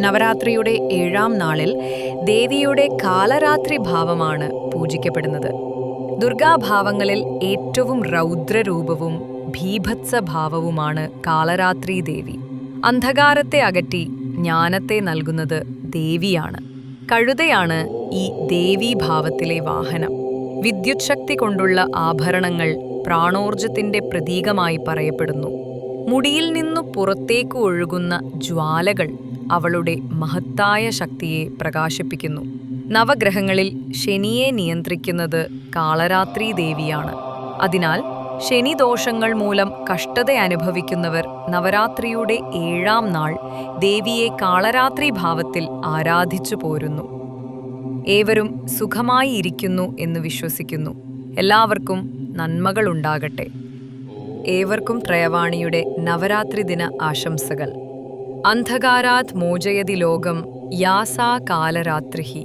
നവരാത്രിയുടെ ഏഴാം നാളിൽ ദേവിയുടെ കാലരാത്രി ഭാവമാണ് പൂജിക്കപ്പെടുന്നത്. ദുർഗാഭാവങ്ങളിൽ ഏറ്റവും രൗദ്രരൂപവും ഭീഭത്സഭാവവുമാണ് കാലരാത്രി ദേവി. അന്ധകാരത്തെ അകറ്റി ജ്ഞാനത്തെ നൽകുന്നത് ദേവിയാണ്. കഴുതയാണ് ഈ ദേവീഭാവത്തിലെ വാഹനം. വിദ്യുത് ശക്തി കൊണ്ടുള്ള ആഭരണങ്ങൾ പ്രാണോർജത്തിന്റെ പ്രതീകമായി പറയപ്പെടുന്നു. മുടിയിൽ നിന്നു പുറത്തേക്ക് ഒഴുകുന്ന ജ്വാലകൾ അവളുടെ മഹത്തായ ശക്തിയെ പ്രകാശിപ്പിക്കുന്നു. നവഗ്രഹങ്ങളിൽ ശനിയെ നിയന്ത്രിക്കുന്നത് കാളരാത്രി ദേവിയാണ്. അതിനാൽ ശനിദോഷങ്ങൾ മൂലം കഷ്ടത അനുഭവിക്കുന്നവർ നവരാത്രിയുടെ ഏഴാം നാൾ ദേവിയെ കാളരാത്രി ഭാവത്തിൽ ആരാധിച്ചു പോരുന്നു. ഏവരും സുഖമായി ഇരിക്കുന്നു എന്ന് വിശ്വസിക്കുന്നു. എല്ലാവർക്കും നന്മകളുണ്ടാകട്ടെ. ഏവർക്കും ത്രയവാണിയുടെ നവരാത്രി ദിന ആശംസകൾ. അന്ധകാരാത് മോചയതി ലോകം യാസാ കാലരാത്രിഹി.